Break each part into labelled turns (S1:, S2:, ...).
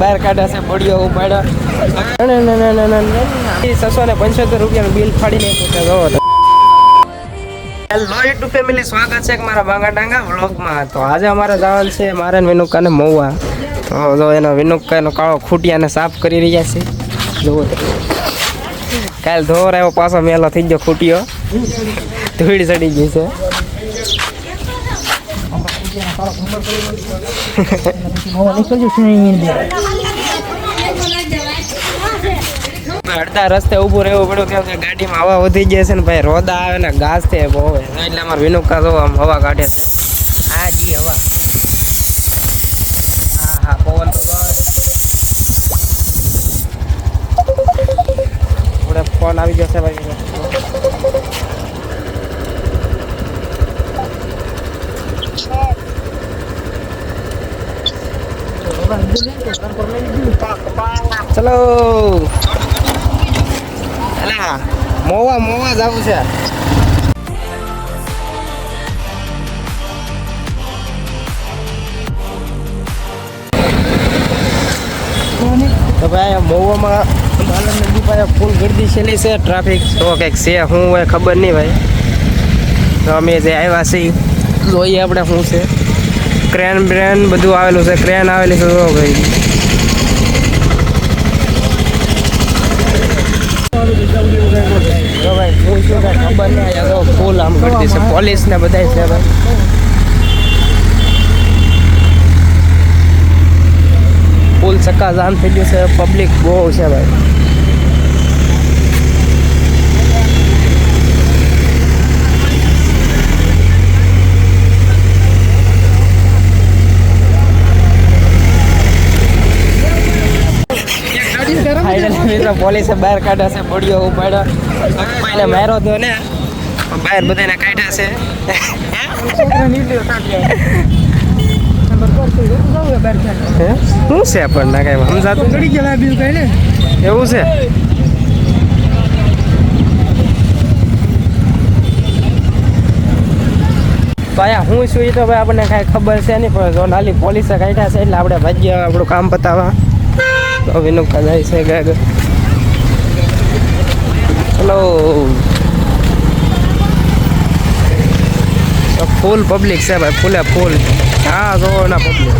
S1: બહાર કાઢ્યા છે, બોડીઓ ઉપાડ્યો. છસો ને પંચોતેર રૂપિયાનું બિલ ફાડી નાખ્યું જોવો હેલો યુટ્યુબ ફેમિલી સ્વાગત છે મારા બાંગા ડાંગા વ્લોગમાં. તો આજે અમારે જવાનું છે મારે વિનુકાને મહુવા. તો એનો વિનુકાનો કાળો ખૂટિયાને સાફ કરી રહ્યા છે. જુઓ કાલ ધોર આવ્યો, પાછો મેલો થઈ ગયો ખૂટ્યો. ધૂળ ચડી ગઈ છે. અડધા રસ્તે ઊભું રહેવું પડ્યું કેમ કે ગાડીમાં હવા વધી છે ને ભાઈ રોદા આવે ને ઘાસ છે બહુ. એટલે અમારે વિનુકા તો આમ હવા કાઢે છે. હા જી હવા. હા હા, પવન તો ફોન આવી જશે ભાઈ. ચલો. મોવા મોવા જવું છે. તો ભાઈ મોવામાં માલમ નદી પાસે ફૂલ ગીરદી છેલ્લી છે ટ્રાફિક તો કંઈક છે શું હોય ખબર નહીં ભાઈ. તો અમે જે આવ્યા છીએ જોઈએ આપણે શું છે. ક્રેન બ્રેન બધું આવેલું છે. ક્રેન આવેલી છે જો ભાઈ. ખબર નહીં ફૂલ આમ કરતી છે. પોલીસ ને બધાય છે ભાઈ ફૂલ ચક્કા જામ થઈ છે. પબ્લિક બહુ છે ભાઈ. ફાઇનલી મિત્રો પોલીસે બહાર કાઢ્યા છે બોડીઓ ઉપાડ્યો. ભાઈને માર્યો દો ને બહાર બધાને કાઢ્યા છે. શું છે પણ ના કઈ સમજાતું એવું છે? તો અહીંયા હું છું એ તો ભાઈ આપણને કાંઈ ખબર છે નહીં પણ જો નાલી પોલીસે કાઢ્યા છે એટલે આપણે ભાગ્ય આપણું કામ પતાવવા. તો વિનુકા જાય છે ગાગ ચલો ફૂલ પબ્લિક છે ભાઈ ફૂલે ફૂલ હા જો ના પબ્લિક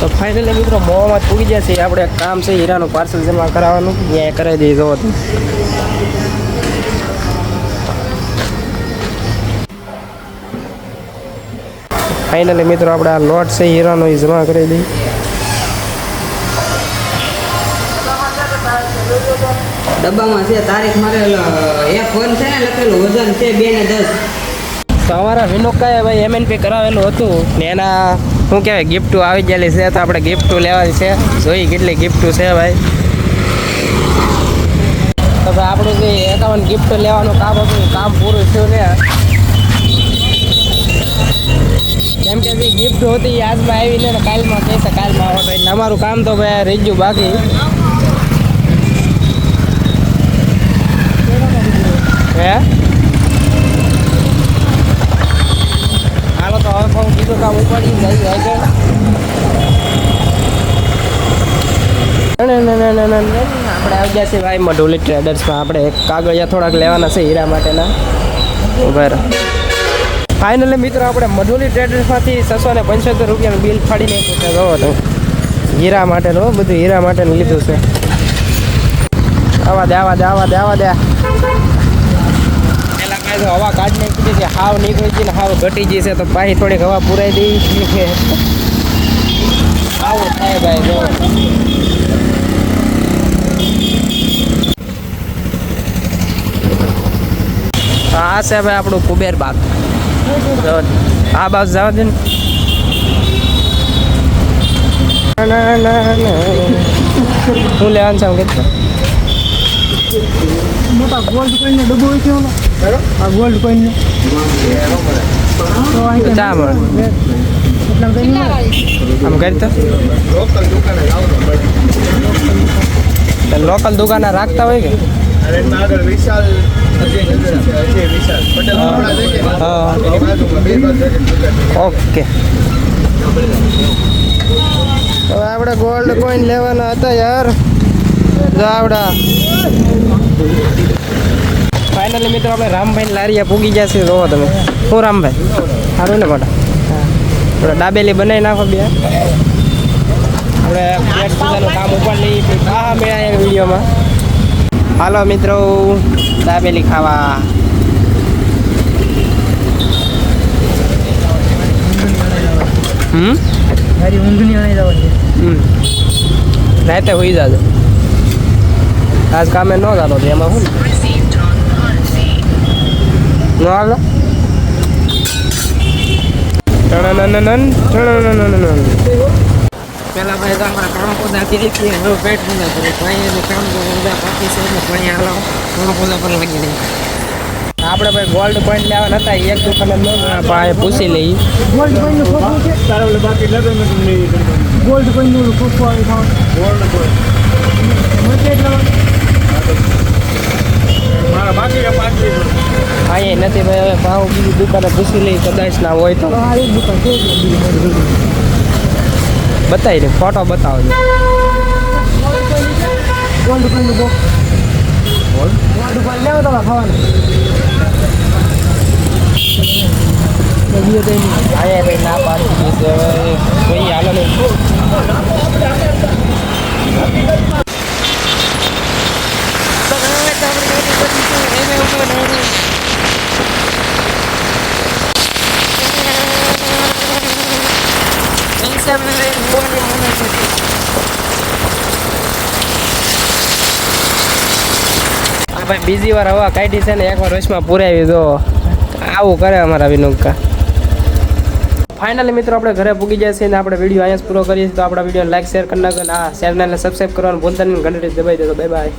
S1: તો ફાઇનલી મિત્રો મોમાં પૂરી ગયા છે. આપણે કામ છે, હીરાનું પાર્સલ જમા કરાવવાનું. ત્યાં કરાવી દઈએ જોવો ફાઇનલી મિત્રો આપણે આ લોટ છે હીરાનો એ જમા કરી દઈએ.
S2: ડબ્બામાં છે તારીખ મારે એ ફોન છે ને લખેલું વજન છે બે ને દસ.
S1: તો અમારા વિનુકાએ ભાઈ એમએનપી કરાવેલું હતું ને એના શું કહેવાય ગિફ્ટો આવી ગયેલી છે તો આપણે ગિફ્ટો લેવાની છે. જોઈ કેટલી ગિફ્ટો છે ભાઈ. તો ભાઈ આપણું જે એકાવન ગિફ્ટ લેવાનું કામ હતું કામ પૂરું થયું ને કેમ કે જે ગિફ્ટ હતી આજમાં આવી ને કાલમાં કહેશે, કાલમાં આવો એટલે અમારું કામ તો ભાઈ રહી ગયું બાકી. હે? હાલો તો હવે હું બીજું કામ ઉપાડી જઈ જાય છે. આપણે આવી ગયા ભાઈ મઢોલી ટ્રેડર્સમાં આપણે કાગળિયા થોડાક લેવાના છે હીરા માટેના. ઊભા ફાઇનલી મિત્રો આપણે મધુલી ટ્રેડર્સમાંથી છસો ને પંચોતેર રૂપિયાનું બિલ ફાડી નાખ્યું છે. તો. હીરા માટેનું બધું હીરા માટેનું લીધું છે. આવા દે આવા દે આવા દે આવા દે. પહેલાં કાંઈ તો હવા કાઢી નાખી છે હાવ નીકળી ગઈ ને હાવ ઘટી છે, તો પાછી થોડીક હવા પુરાઈ દઈ કે. આવું થાય ભાઈ જો હા છે આપણું કુબેર બાગ. આ બાજુ જવા દે હું ના, ના, ના. શું લેવાનું છે આમ કીધું
S3: મોટા ગોલ્ડ કોઈન નો ડબ્બો હોય છે ઓલો? આ ગોલ્ડ કોઈન નો? તો અહીં
S1: ચા મળે. આમ કરી તો. લોકલ દુકાને રાખતા હોય કે?
S3: અને એમાં આગળ વિશાલ અજય છે. અજય વિશાલ. પટેલ.
S1: ઓકે. હવે આપણે ગોલ્ડ કોઈન લેવાના હતા યાર. જો આવડા. ફાઇનલી મિત્રો આપણે રામભાઈ લારીયા પૂગી ગયા છે જોવો તમે. શું રામભાઈ? સારું ને મોટા? આપણે ડાબેલી બનાવી નાખો બે. આપણે પેટ પૂજાનું કામ ઉપર લઈ હા મેળા વિડીયોમાં. હાલો મિત્રો દાબેલી ખાવા. હમ?
S2: મારી ઊંઘ નહીં આવી જવાની
S1: હમ. રાતે હોઈ જાજો. આજ કામે ન જાતો તો એમાં શું ન હાલો? ટણનનનન, ટણનનનન.
S2: પેલા ભાઈ તમારા કામ પોતા કરી હતી હવે પેટ પૂજા કરે ભાઈ એનું કામ તો બધા બાકી છે ને ભાઈ હાલો. કામ પૂજા પર લાગી રહી
S1: આપણે ભાઈ ગોલ્ડ કોઈન લેવાના હતા એક દુકાને ભાઈ પૂછી લઈ.
S3: ગોલ્ડ કોઈનનું ફોટો છે? તારે ઓલે બાકી લગનનું નહીં ગોલ્ડ કોઈનનું ફોટો આવી ખાવાનું ગોલ્ડ કોઈન મને એટલા મારા બાકી છે પાંચ
S1: અહીંયા નથી ભાઈ હવે ભાવ બીજી દુકાને પૂછી લઈ કદાચ ના હોય તો.
S3: આ એક દુકાન
S1: બતાવી દે ફોટો બતાવજો
S3: ગોલ્ડ કોઈનનું બોક્સ ગોલ્ડ કોઈન લેવા તો ખાવાનું બીજો તો નહીં
S1: અહીંયા ભાઈ ના પાડી દીધી છે હવે જોઈએ હાલો ને ભાઈ, બીજી વાર હવા કાઢી છે ને, એકવાર રસમાં પુરાવી દો. આવું કરે અમારા વિનુકા. ફાઇનલી મિત્રો, આપણે ઘરે પૂગી જાય છે ને આપણે વીડિયો અહીંયા પૂરો કરીએ તો આપણા વીડિયો લાઈક શેર કરી નાખો અને આ ચેનલને સબસ્ક્રાઈબ કરવાનું ભૂલતા નહીં. ઘંટડી દબાઈ દેજો બાય બાય